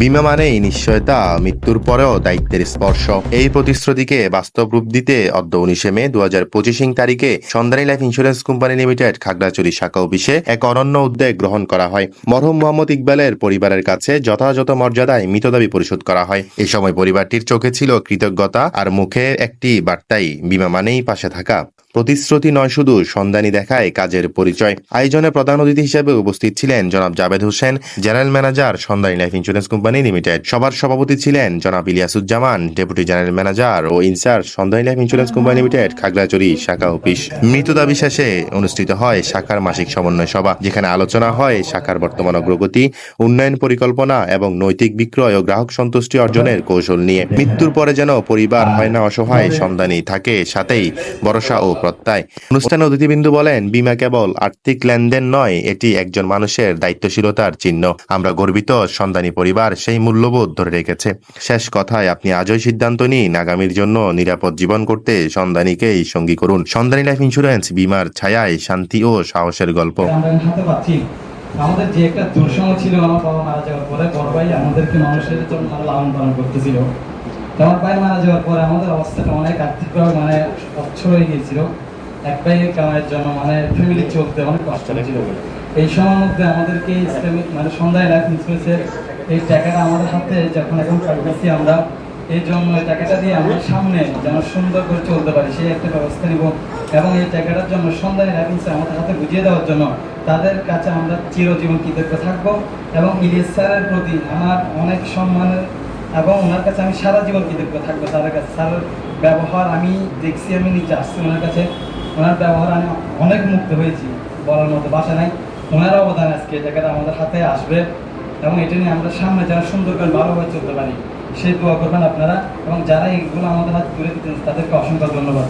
বিমা মানেই নিশ্চয়তা, মৃত্যুর পরেও দায়িত্বের স্পর্শ। এই প্রতিশ্রুতিকে বাস্তব রূপ দিতে অদ্য উনিশে মে দু হাজার পঁচিশিং তারিখে Sandhani life insurance company limited, Khagrachari শাখা অফিসে এক অনন্য উদ্যোগ গ্রহণ করা হয়। মরহুম মোহাম্মদ ইকবালের পরিবারের কাছে যথাযথ মর্যাদায় মৃত দাবি পরিশোধ করা হয়। এই সময় পরিবারটির চোখে ছিল কৃতজ্ঞতা আর মুখে একটি বার্তাই, বিমা মানেই পাশে থাকা। প্রতিশ্রুতি নয়, শুধু সন্ধানী দেখায় কাজের পরিচয়। আয়োজনে প্রধান অতিথি হিসেবে উপস্থিত ছিলেন জনাব Jabed Hossain, general manager Sandhani life insurance company limited. সবার সভাপতি ছিলেন জনাব Iliasuzzaman, deputy general manager O in charge Sandhani life insurance company limited, Khagrachari শাখা অফিস। মৃত দাবি বিশেষে অনুষ্ঠিত হয় শাখার মাসিক সমন্বয় সভা, যেখানে আলোচনা হয় শাখার বর্তমান অগ্রগতি, উন্নয়ন পরিকল্পনা এবং নৈতিক বিক্রয় ও গ্রাহক সন্তুষ্টি অর্জনের কৌশল নিয়ে। মৃত্যুর পরে যেন পরিবার হয় না অসহায়, সন্ধানী থাকে সাথেই ভরসা ও প্রত্যয়। অনুষ্ঠানে অতিথিবৃন্দু বলেন, বিমা কেবল আর্থিক লেনদেন নয়, এটি একজন মানুষের দায়িত্বশীলতার চিহ্ন। আমরা গর্বিত সন্ধানী পরিবার সেই মূল্যবোধ ধরে রেখেছে। শেষ কথায়, আপনি আজই সিদ্ধান্ত নিন, আগামীর জন্য নিরাপদ জীবন করতে সন্ধানীকেই সঙ্গী করুন। সন্ধানী লাইফ ইন্স্যুরেন্স, বিমার ছায়ায় শান্তি ও সাহসের গল্প। আমাদের যে একটা দুঃসময় ছিল, আমার বাবা মারা যাওয়ার পরে বড় ভাই আমাদেরকে মানুষের জন্য লালন পালন করতেছিল। আমার ভাই মারা যাওয়ার পরে আমাদের অবস্থাটা অনেক আর্থিকভাবে মানে অচ্ছল হয়ে গিয়েছিল। এক ভাই কামাইয়ের জন্য মানে ফ্যামিলি চলতে অনেক কষ্ট হয়েছিল এই সময়ের মধ্যে আমাদেরকে ইসলামিক মানে সন্ধ্যায় লাইফ ইন্স্যুরেন্সের এই টাকাটা আমাদের হাতে যখন এখন পাইতেছি আমরা এই জন্য এই টাকাটা দিয়ে আমরা সামনে যেন সুন্দর করে চলতে পারি সেই একটা ব্যবস্থা নিব। এবং এই টাকাটার জন্য সন্ধ্যায় লাইফ ইন্স্যুরেন্স আমাদের হাতে বুঝিয়ে দেওয়ার জন্য তাদের কাছে আমরা চিরজীবন কৃতজ্ঞ থাকব। এবং ইলিয়াস স্যারের প্রতি আমার অনেক সম্মানের এবং ওনার কাছে আমি সারা জীবন কৃতজ্ঞ থাকব স্যারের কাছে। স্যারের ব্যবহার আমি দেখছি আমি নিচে আসছি ওনার কাছে। ওনার ব্যবহার আমি অনেক মুক্ত হয়েছি বলার মতো বাসা নাই। ওনার অবদান আজকে জায়গাটা আমাদের হাতে আসবে এবং এটা নিয়ে আমরা সামনে যারা সুন্দর করে ভালোভাবে চলতে পারি, সেই দোয়া করবেন আপনারা এবং যারা এইগুলো আমাদের হাতে তুলে দিতেন তাদেরকে অসংখ্য ধন্যবাদ।